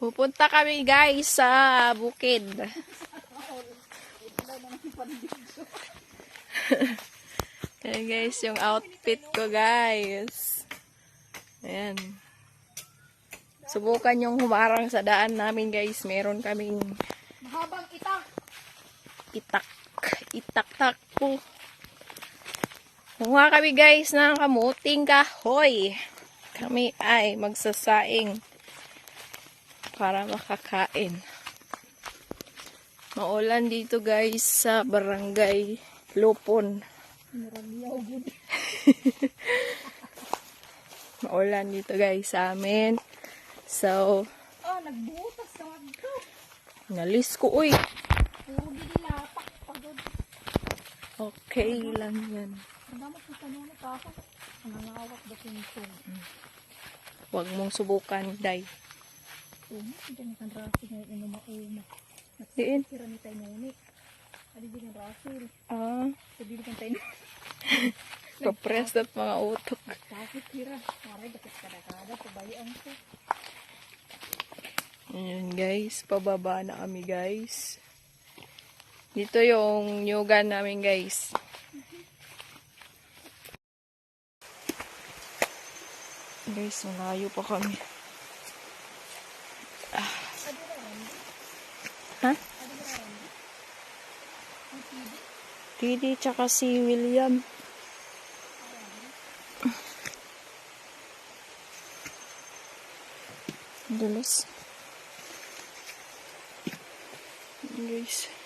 Pupunta kami guys sa bukid. Ayan guys, yung outfit ko guys. Ayan. Subukan yung humarang sa daan namin guys. Meron kaming Mahabang itak. itak. Itak-tak po. Kumuha kami guys ng kamuting kahoy. Kami ay magsasaing para makakain. Maulan dito guys sa barangay yun. Maulan dito guys sa amin. So, Ah, nagbutas na ito. nalis ko uy. Okay lang yan. Ang damat sa tanong na pa ako. Ang nangawak ba sinisong? Huwag mong subukan, Day. Uma, hindi na kan rasi ngayon inuma-uma. Diin. Sira ni tayo nuni. Adi di kan. Ah, Sabi di kan tayo papress at mga utok. Sakit sira. Maray dapat kada-kada. Pabayaan ko. Ayan guys, pababa na kami guys. Dito yung nyugan namin guys. Guys, malayo pa kami. Ha? Didi tsaka si William. Dulas. Guys.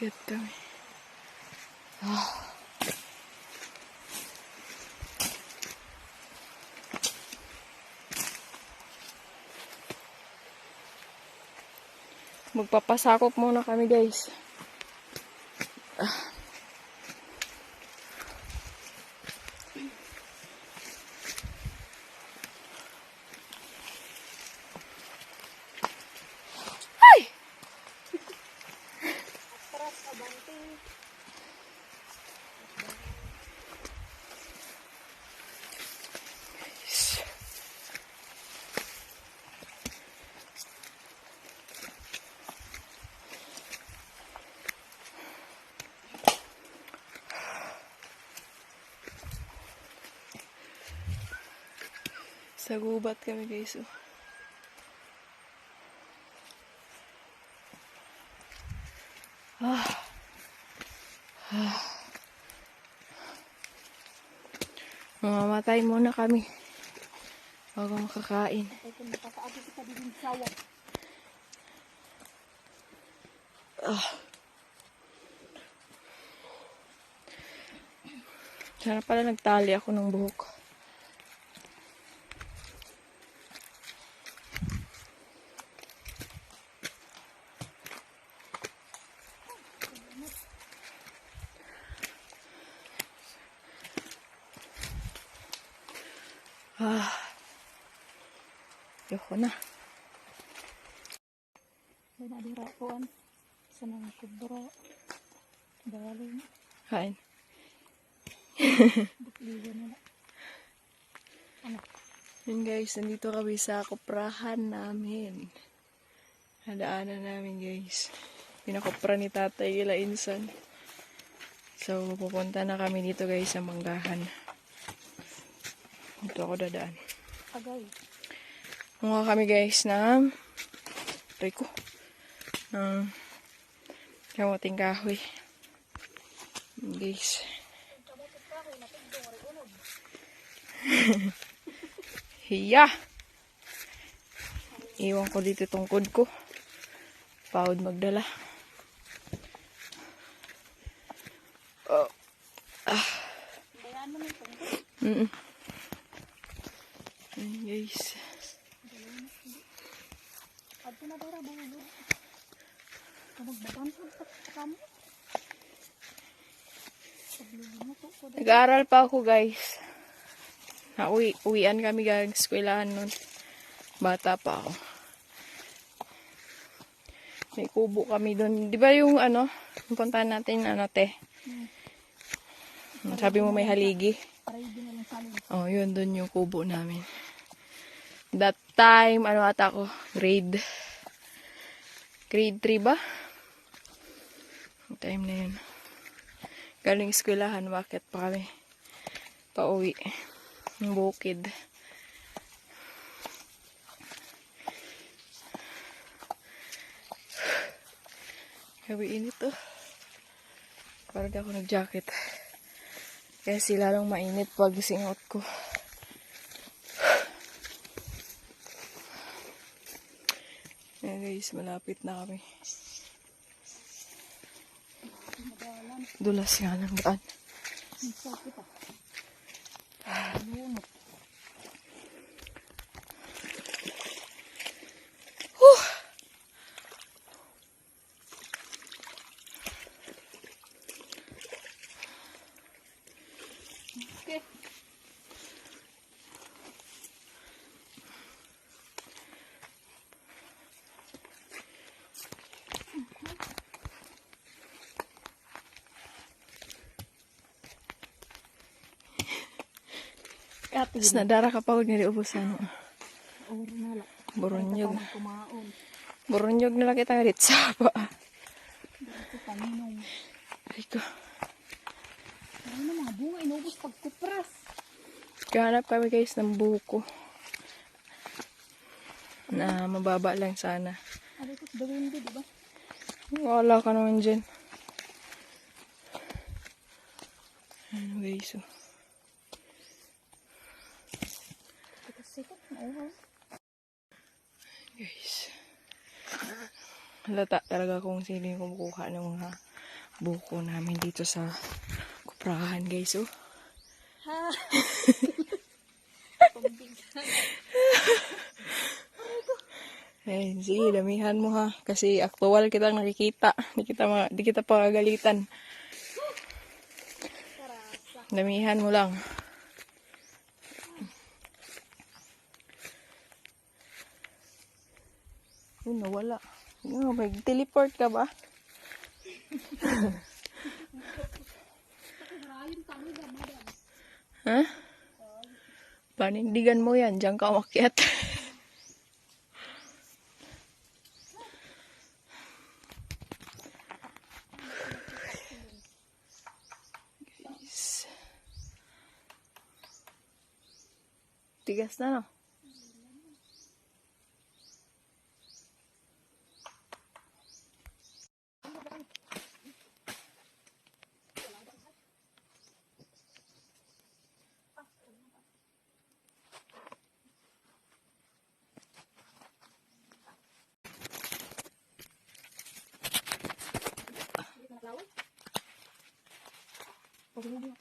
Cute kami. Magpapasakop muna kami guys. Ah. Sa gubat kami guys. Oh. Ah. Ah. Mamamatay muna kami. Bago makakain. Sawa. Sana pala nagtali ako ng buhok. Ah. Yoko na. May nadira ko an. Sa nang kubra. Dawaling. Kain. Bukliwan na na. Ano? Yun guys, nandito kami sa kuprahan namin. Nadaanan namin guys. Pinakupra ni tatay ila insan. So, pupunta na kami dito guys sa manggahan. Dito ako dadaan. Agay. Mga kami guys ng Rico. Ng kamuting kahoy. Yun, Guys. Hiya! Iwan ko dito tungkod ko. Pawad magdala. Oh. Mo nito. Mm Ayan, guys. Nag-aaral pa ako guys. Ha, uwi, uwian kami galing eskwelahan nun. Bata pa ako. May kubo kami doon. Di ba yung ano, puntahan natin, ano te? Sabi mo may haligi. Oh, yun doon yung kubo namin. That time, ano ata ako, grade, grade 3 ba? Time na yun. Galing eskwelahan, bakit pa kami pauwi. Yung bukid. Gabi init to. Parang ako nag-jacket. Kasi lalong mainit pag singot ko. Ayan guys, malapit na kami. Dulas nga ng. Ang sakit ah. Lunok. Ate, Tapos nadara ka pa huwag. Ito kumaon. Buronyog na lang kita nga dito sa pa. Ay ko. Ano na mga bunga inubos pag kupras. Kahanap kami guys ng buko. Na mababa lang sana. Ano ito the window, di ba? Wala ka naman dyan. Ano guys, oh. Ito Guys. Halata talaga kung sino yung kumukuha ng mga buko namin dito sa kuprahan guys, oh. Ha? Ayun, sige, damihan mo ha. Kasi aktual kitang nakikita. Di kita, ma di kita pagagalitan. Damihan mo lang. Yun, nawala. Yun, may teleport ka ba? ha? Panindigan mo yan. Diyan ka umakyat. Tigas na, no? không!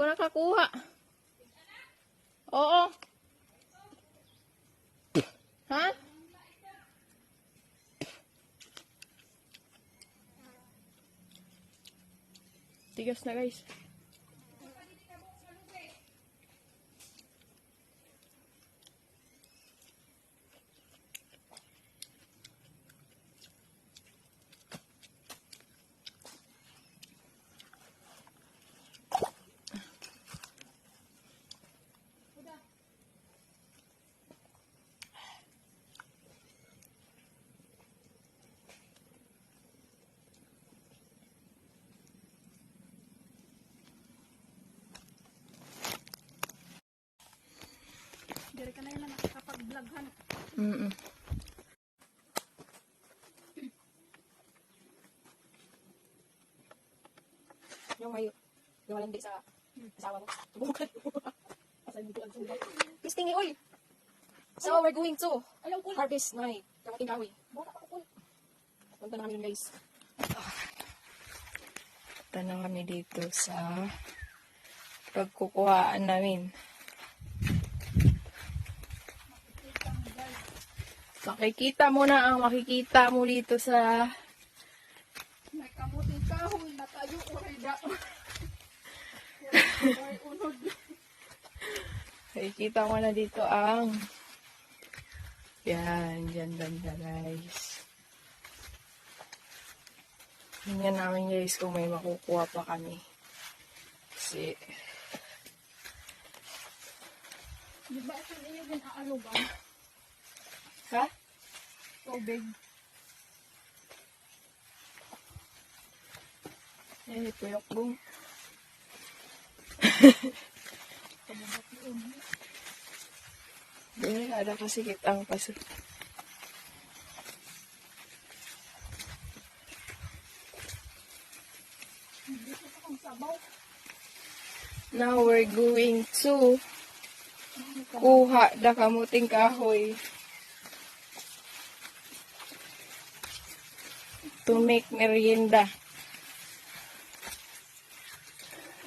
Rico nakakuha. Oo. Ha? Tigas na guys. Dari ka na yun na nakakapag-vloghan. Mm Yung may yung walang di sa asawa mo. Subukan mo. Asal mo ang subukan. Pistingi, oy! So, we're going to harvest na eh. Kamating kahoy. Baka ako ko. Punta na kami yun, guys. Punta na kami dito sa pagkukuhaan namin. Makikita mo na ang makikita mo dito sa May kamuting kahoy na tayo. Oray da. Makikita mo na dito ang yan, dyan banda guys. Tingnan namin guys kung may makukuha pa kami. Kasi, Di ba ito niyo din aalugan? ha? Tubig. Eh, tuyok bong. Hindi, ada kasi kitang paso. Now we're going to kuha da kamuting kahoy to make merienda.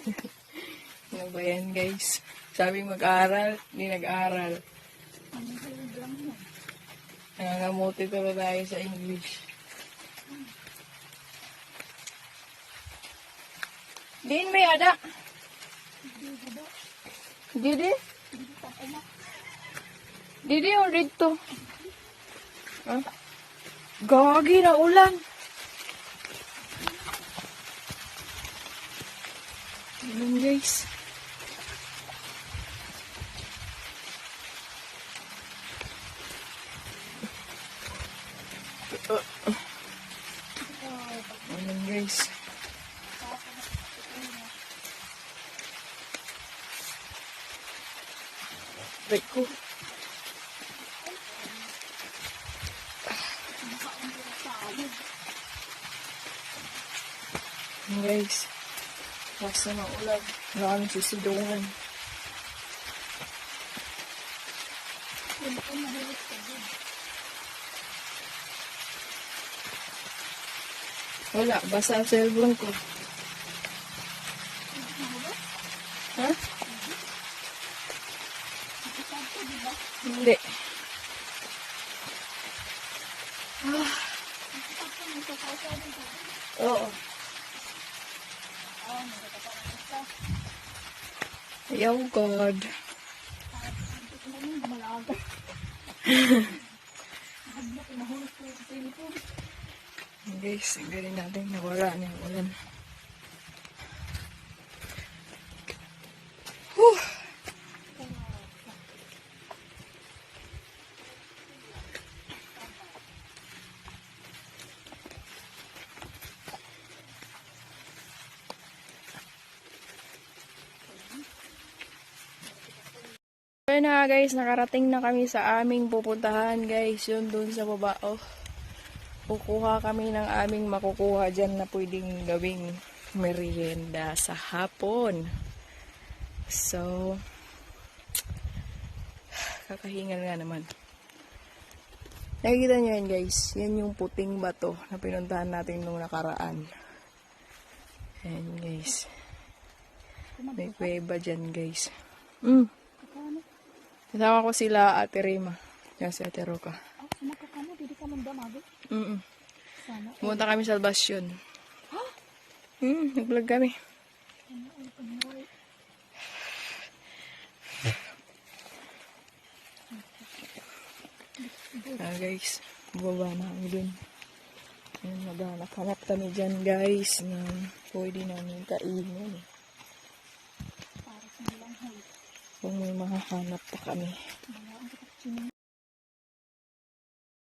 ano ba yan guys? Sabi mag-aral, hindi yun. Nangangamuti tuloy tayo sa English. Din may ada. Didi? Didi o dito? Ha? Gagi na ulan. Ayan guys. Ayan guys. Break ko. Guys. Basta ng ulan. Maraming sisidungan. Ko mahilig ka din. Wala, basa ang cellphone ko. Ha? Hindi. Ka. Oo. Ah, may kakasa din ka. Ayaw, God. Hindi ko naman malaga. Hadla ko nahulog ko yung cellphone. Guys, ang galing natin nawala na yung ulan. Ayun na guys, nakarating na kami sa aming pupuntahan guys, yun dun sa baba oh kukuha kami ng aming makukuha dyan na pwedeng gawing merienda sa hapon. So, kakahingal nga naman. Nakikita nyo yan guys, yan yung puting bato na pinuntahan natin nung nakaraan. Ayan guys. May kuweba dyan guys. Mm. Kasama ko sila Ate Rima. Yan si Ate Roca. Ah, sumaka ka mo? Didi ka mandamagi? Mm -mm. Sana. Pumunta kami sa Albasyon. Ha? Huh? Mm, nag-vlog kami. Ah, guys. Baba na kami dun. Ayan, naghanap kami dyan, guys, na pwede namin kainin. Kung may makahanap pa kami.